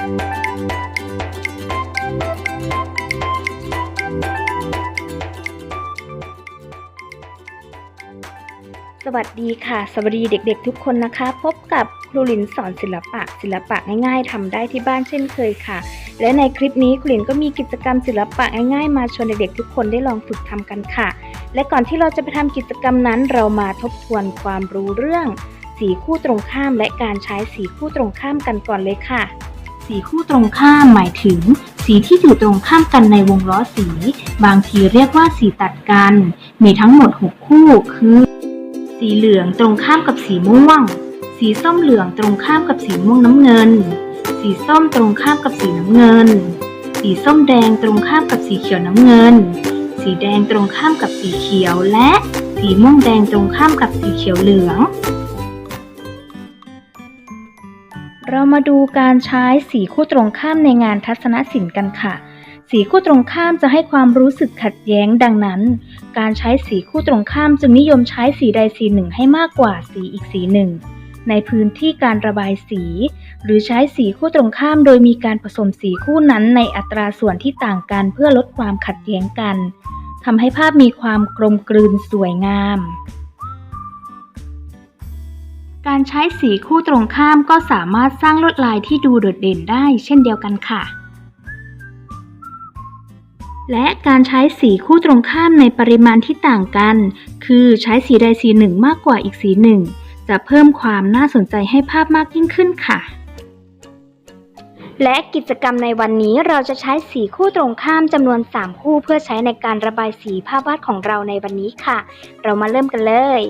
สวัสดีค่ะ สวัสดีเด็กๆทุกคนนะคะ พบกับครูหลินสอนศิลปะ ศิลปะง่ายๆทำได้ที่บ้านเช่นเคยค่ะ และในคลิปนี้ครูหลินก็มีกิจกรรมศิลปะง่ายๆ มาชวนเด็กๆทุกคนได้ลองฝึกทำกันค่ะ และก่อนที่เราจะไปทำกิจกรรมนั้น เรามาทบทวนความรู้เรื่อง สีคู่ตรงข้ามและการใช้สีคู่ตรงข้ามกันก่อนเลยค่ะ สีคู่ตรงข้ามหมายถึง สีที่อยู่ตรงข้ามกันในวงล้อสี บางทีเรียกว่าสีตัดกัน มีทั้งหมด 6 คู่ คือ สีเหลืองตรงข้ามกับสีม่วง สีส้มเหลืองตรงข้ามกับสีม่วงน้ำเงิน สีส้มตรงข้ามกับสีน้ำเงิน สีส้มแดงตรงข้ามกับสีเขียวน้ำเงิน สีแดงตรงข้ามกับสีเขียวและสีม่วงแดงตรงข้ามกับสีเขียวเหลือง เรามาดูการใช้สีคู่ตรงข้ามในงานทัศนศิลป์กันค่ะ สีคู่ตรงข้ามจะให้ความรู้สึกขัดแย้งดังนั้น การใช้สีคู่ตรงข้ามจึงนิยมใช้สีใดสีหนึ่งให้มากกว่าสีอีกสีหนึ่ง ในพื้นที่การระบายสี หรือใช้สีคู่ตรงข้ามโดยมีการผสมสีคู่นั้นในอัตราส่วนที่ต่างกันเพื่อลดความขัดแย้งกันทำให้ภาพมีความกลมกลืนสวยงาม การใช้สีคู่ตรงข้ามก็สามารถสร้างลวดลายที่ดูโดดเด่นได้เช่นเดียวกันค่ะ และการใช้สีคู่ตรงข้ามในปริมาณที่ต่างกัน คือใช้สีใดสีหนึ่งมากกว่าอีกสีหนึ่ง จะเพิ่มความน่าสนใจให้ภาพมากยิ่งขึ้นค่ะ และกิจกรรมในวันนี้เราจะใช้สีคู่ตรงข้ามจำนวน 3 คู่เพื่อใช้ในการระบายสีภาพวาดของเราในวันนี้ค่ะ เรามาเริ่มกันเลย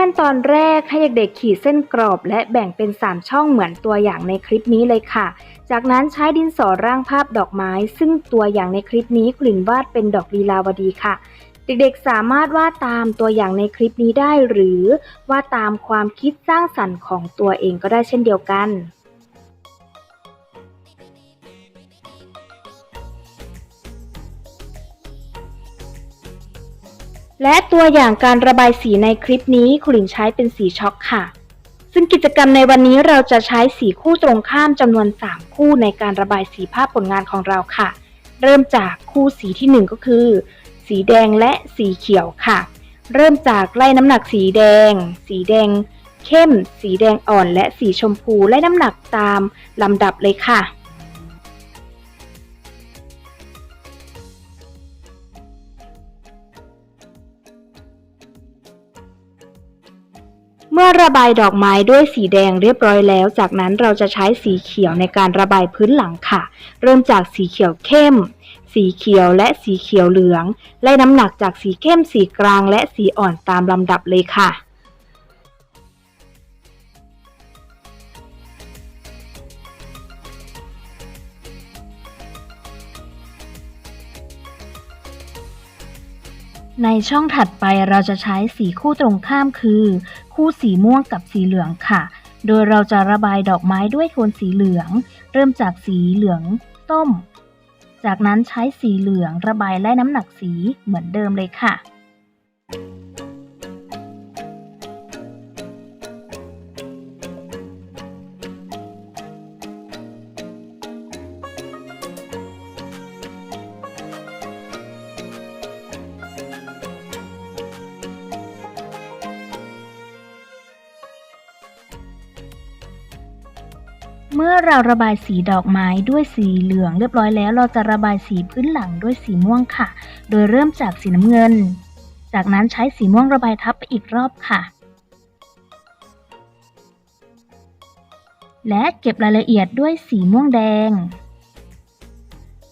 ขั้นตอนแรกให้เด็กๆขีดเส้นกรอบ และแบ่งเป็น 3 ช่องเหมือนตัวอย่างในคลิปนี้เลยค่ะ จากนั้นใช้ดินสอร่างภาพดอกไม้ ซึ่งตัวอย่างในคลิปนี้กลิ่นวาดเป็นดอกลีลาวดีค่ะ เด็กๆสามารถวาดตามตัวอย่างในคลิปนี้ได้ หรือวาดตามความคิดสร้างสรรค์ของตัวเองก็ได้เช่นเดียวกัน และตัวอย่างการระบายสีในคลิปนี้ครูหลินใช้เป็นสีช็อกค่ะ ซึ่งกิจกรรมในวันนี้เราจะใช้สีคู่ตรงข้ามจำนวน 3 คู่ในการระบายสีภาพผลงานของเราค่ะ เริ่มจากคู่สีที่ 1 ก็คือ สีแดงและสีเขียวค่ะ เริ่มจากไล่น้ำหนักสีแดง สีแดงเข้ม สีแดงอ่อน และสีชมพูไล่น้ำหนักตามลำดับเลยค่ะ เมื่อระบายดอกไม้ด้วยสีแดงเรียบร้อยแล้ว จากนั้นเราจะใช้สีเขียวในการระบายพื้นหลังค่ะ เริ่มจากสีเขียวเข้ม สีเขียวและสีเขียวเหลือง ไล่น้ำหนักจากสีเข้มสีกลางและสีอ่อนตามลำดับเลยค่ะ ในช่องถัดไปเราจะใช้สีคู่ตรงข้ามคือ คู่สีม่วงกับสีเหลืองค่ะ โดยเราจะระบายดอกไม้ด้วยโทนสีเหลือง เริ่มจากสีเหลืองต้ม จากนั้นใช้สีเหลืองระบายไล่น้ำหนักสีเหมือนเดิมเลยค่ะ เมื่อเราระบายสีดอกไม้ด้วยสีเหลืองเรียบร้อยแล้ว เราจะระบายสีพื้นหลังด้วยสีม่วงค่ะ โดยเริ่มจากสีน้ำเงิน จากนั้นใช้สีม่วงระบายทับไปอีกรอบค่ะ และเก็บรายละเอียดด้วยสีม่วงแดง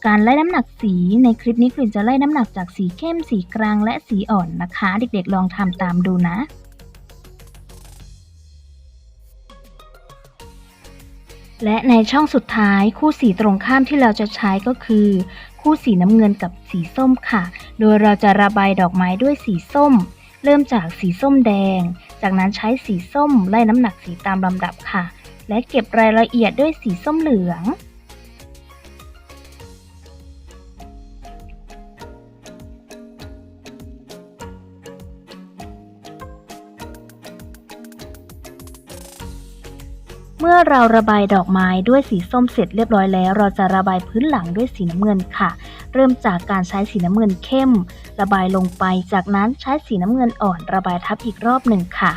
การไล่น้ำหนักสีในคลิปนี้กลิ่นจะไล่น้ำหนักจากสีเข้มสีกลางและสีอ่อนนะคะ เด็กๆลองทำตามดูนะ และในช่องสุดท้ายคู่สีตรงข้ามที่เราจะใช้ก็คือ คู่สีน้ำเงินกับสีส้มค่ะ โดยเราจะระบายดอกไม้ด้วยสีส้ม เริ่มจากสีส้มแดง จากนั้นใช้สีส้มไล่น้ำหนักสีตามลำดับค่ะ และเก็บรายละเอียดด้วยสีส้มเหลือง เมื่อเราระบายดอกไม้ด้วยสีส้มเสร็จเรียบร้อยแล้ว เราจะระบายพื้นหลังด้วยสีน้ำเงินค่ะ เริ่มจากการใช้สีน้ำเงินเข้ม ระบายลงไป จากนั้นใช้สีน้ำเงินอ่อนระบายทับอีกรอบหนึ่งค่ะ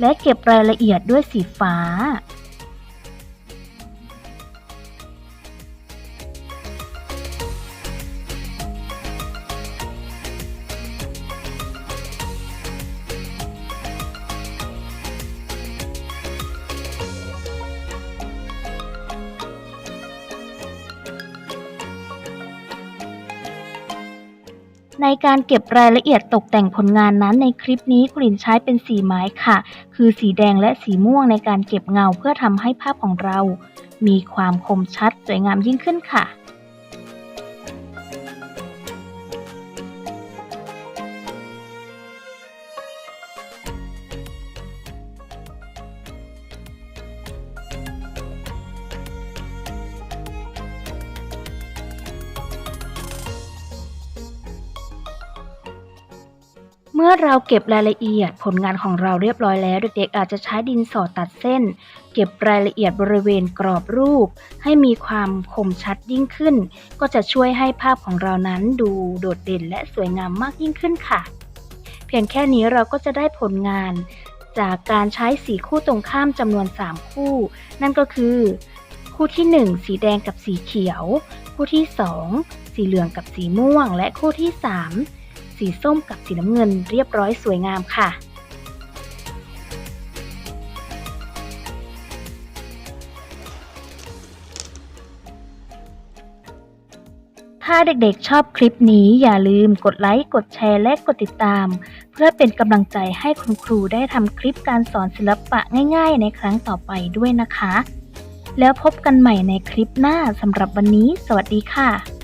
และเก็บรายละเอียดด้วยสีฟ้า ในการเก็บรายละเอียดตกแต่งผลงานนั้นในคลิปนี้กลิ่นใช้เป็นสีไม้ค่ะ คือสีแดงและสีม่วงในการเก็บเงาเพื่อทำให้ภาพของเรา มีความคมชัดสวยงามยิ่งขึ้นค่ะ เมื่อเราเก็บรายละเอียดผลงานของเราเรียบร้อยแล้ว เด็กๆอาจจะใช้ดินสอตัดเส้น เก็บรายละเอียดบริเวณกรอบรูป ให้มีความคมชัดยิ่งขึ้น ก็จะช่วยให้ภาพของเรานั้นดูโดดเด่นและสวยงามมากยิ่งขึ้นค่ะ เพียงแค่นี้เราก็จะได้ผลงาน จากการใช้สีคู่ตรงข้ามจำนวน 3 คู่ นั่นก็คือ คู่ที่ 1 สีแดงกับสีเขียว คู่ที่ 2 สีเหลืองกับสีม่วง และคู่ที่ 3 สีส้มกับสีน้ำเงินเรียบร้อยสวยงามค่ะถ้าเด็กๆชอบคลิปนี้อย่าลืมกดไลค์ กดแชร์และกดติดตาม เพื่อเป็นกำลังใจให้คุณครูได้ทำคลิปการสอนศิลปะง่ายๆ ในครั้งต่อไปด้วยนะคะ แล้วพบกันใหม่ในคลิปหน้าสำหรับวันนี้ สวัสดีค่ะ